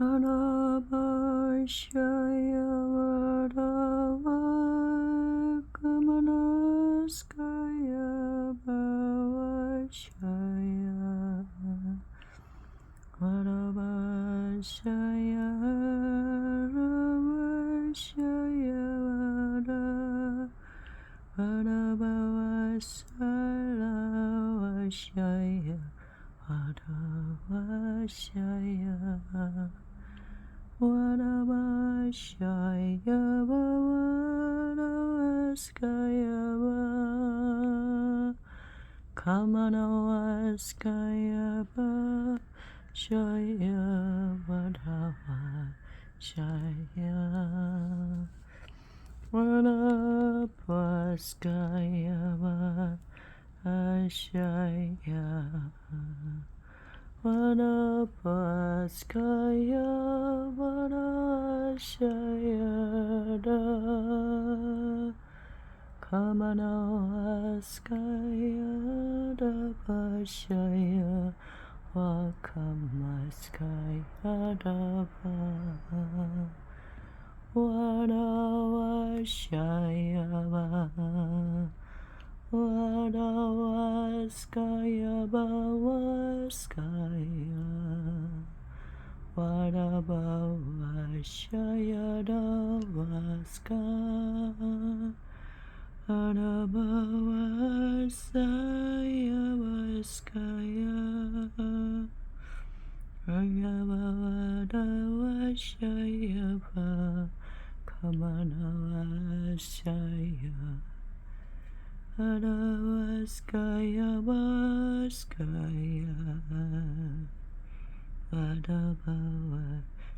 Anabashaya Vadava Kamanaskaya Bhavashaya Vadavashaya Ravashaya Vada Vadavavasalavashaya Vadavashaya Wanamashayava Wanamaskayava Kamanawaskayava Shayavadhava Shaya Vanapaskayava Ashaya Vanapaskaya Vanashayada Kamana Vaskaya Dapashaya Vakamaskaya Dapa Vanavashaya Vadabawaskaya Vadabawashayadavaskaya Vadabawasayavaskaya Vadabawadavashayava Kamanavashayava Kamanavashaya Adavaskaya Vaskaya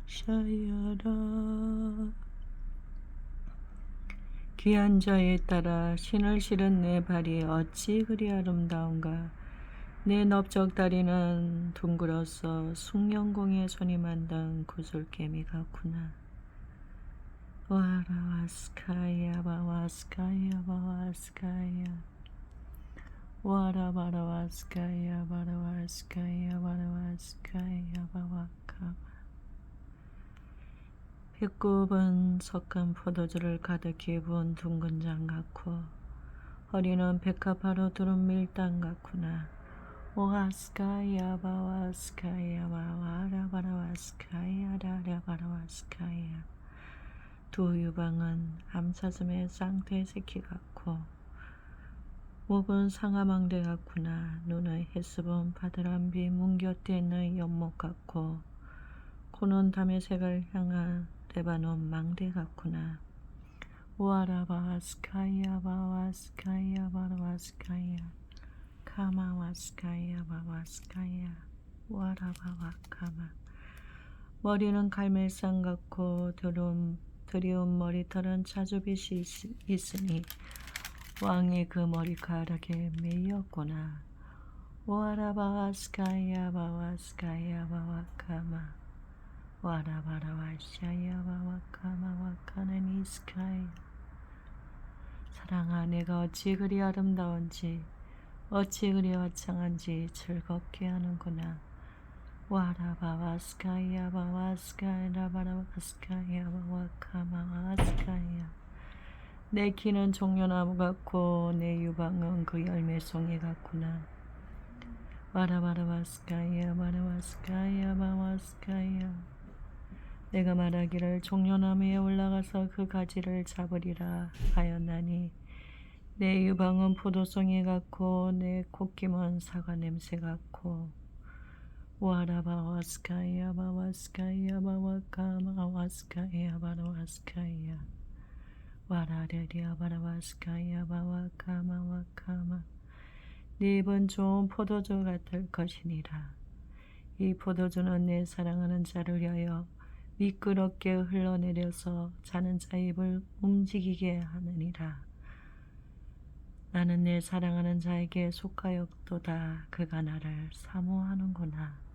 Adavashaya 귀한 자에 따라 신을 실은 내 발이 어찌 그리 아름다운가 내 넓적 다리는 둥글어서 숭령공에 손이 만든 구슬개미 같구나 와라와스카야 바와스카야 바와스카야. 와라바라와스카야 바라와스카야 바라와스카야 바와카바. 배꼽은 석간 포도주를 가득히 부은 둥근 장 같고 허리는 백합화로 두른 밀당 같구나. 오하스카야 바와스카야 바와라바라와스카야 라라바라와스카야 두 유방은 암사슴의 쌍태 새끼 같고 목은 상아망대 같구나. 눈의 해습은 바드람비 뭉겨대는 연못 같고 코는 담의 색을 향한 레바논 망대 같구나. 와라바 스카야 바와 스카야 바라바스카야 카마와 스카야 바와 스카야 와라바와 카마 머리는 갈멜상 같고 드럼, 드리운 머리털은 자주빛이 있 으니 왕이 그 머리카락에 매였구나. 와라바와 스카야 바와 스카야 바와 카마. 와라바라와 샤야바와 카마와카는 이스카이. 사랑아 내가 어찌 그리 아름다운지 어찌 그리 화창한지 즐겁게 하는구나 와라바와스카야 바와스카야 라바라와스카야 바와카마와스카야. 내 키는 종려나무 같고 내 유방은 그 열매송이 같구나. 와라바라와스카야 바라와스카야 바와스카야. 내가 말하기를 종려나무에 올라가서 그 가지를 잡으리라 하였나니 내 유방은 포도송이 같고 내 콧김은 사과 냄새 같고 와라바와스카야 바와스카야 바와카마와스카야 바라와스카야 와라레리아 바라와스카야 바와카마와카마 네 입은 좋은 포도주 같을 것이니라 이 포도주는 내 사랑하는 자를 위하여 미끄럽게 흘러내려서 자는 자 입을 움직이게 하느니라. 나는 내 사랑하는 자에게 속하였도다 그가 나를 사모하는구나.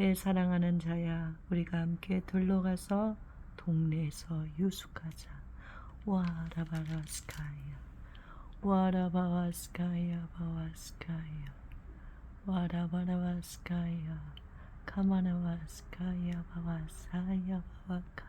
내 사랑하는 자야 우리가 함께 들러가서 동네에서 유숙하자. 와라바라스카야. 와라바와스카야 바와스카야. 와라바라바스카야. 가마나와스카야 바와사야 바와카